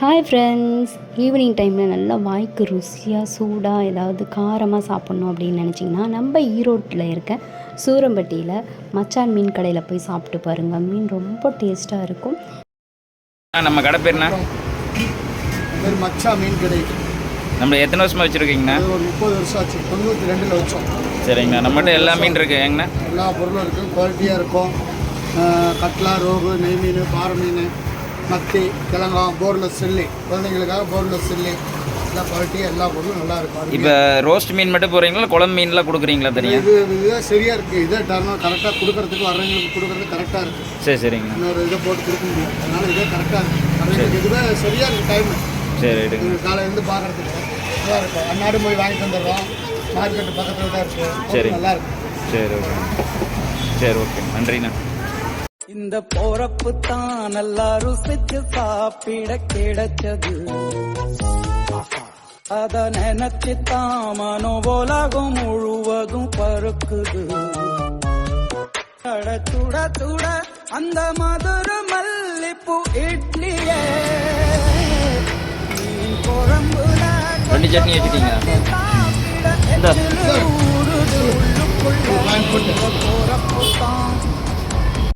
Hi friends evening டைமில் நல்லா வாய்க்கு ருசியாக சூடாக ஏதாவது காரமாக சாப்பிட்ணும் அப்படின்னு நினச்சிங்கன்னா நம்ம ஈரோட்டில் இருக்க சூரம்பட்டியில் மச்சான் மீன் கடையில் போய் சாப்பிட்டு பாருங்கள் மீன் ரொம்ப டேஸ்ட்டாக இருக்கும். நம்ம கடை பேர்ண்ணா என் பேர் மச்சா மீன் கடை. நம்ம எத்தனை வருஷமா வச்சுருக்கீங்கண்ணா? ஒரு முப்பது வருஷம் ஆச்சு. தொண்ணூற்றி ரெண்டில் வச்சோம். சரிங்கண்ணா. நம்மகிட்ட எல்லா மீன் இருக்கு. ஏங்கண்ணா எல்லா பொருளும் இருக்கும் குவாலிட்டியாக இருக்கும். கட்லா ரோகு நெய் மீன் பாறை மீன். மத்தி கிழங்காம் போரில் சில்லி குழந்தைங்களுக்காக போரில் சில்லி எல்லா குவாலிட்டியாக எல்லா பொருளும் நல்லா இருக்கும். இப்போ ரோஸ்ட் மீன் மட்டும் போடுறீங்களா? குழம்பு மீன்லாம் கொடுக்குறீங்களா தனியாக இது இதுவே சரியாக இருக்குது இதே டர்னம் கரெக்டாக கொடுக்கறதுக்கு வர்றவங்களுக்கு கொடுக்கறது கரெக்டாக இருக்குது சரி சரிங்கண்ணா இன்னொரு இதை போட்டு கொடுக்க முடியாது. அதனால் இதே கரெக்டாக இருக்குது வர்றவங்களுக்கு இதுவே சரியாக இருக்குது டைமு சரி ரைட்டுங்க காலையிலேருந்து பார்க்குறதுக்கு நல்லா இருக்கும். அன்னாடு போய் வாங்கிட்டு வந்துடுறோம். மார்க்கெட்டு பக்கத்தில் தான் இருக்குது சரி. நல்லா இருக்கும் சரி ஓகே. சரி ஓகே. நன்றிண்ணா. இந்த போறப்பு தான் நல்லா ருசிச்சு சாப்பிட கிடைச்சது. அத நினைச்சு தான் மனோ உலகம் முழுவதும் பருக்குது சுட சுட சுட அந்த மதுர மல்லிப்பூ இட்லியே. ரெண்டு சட்னி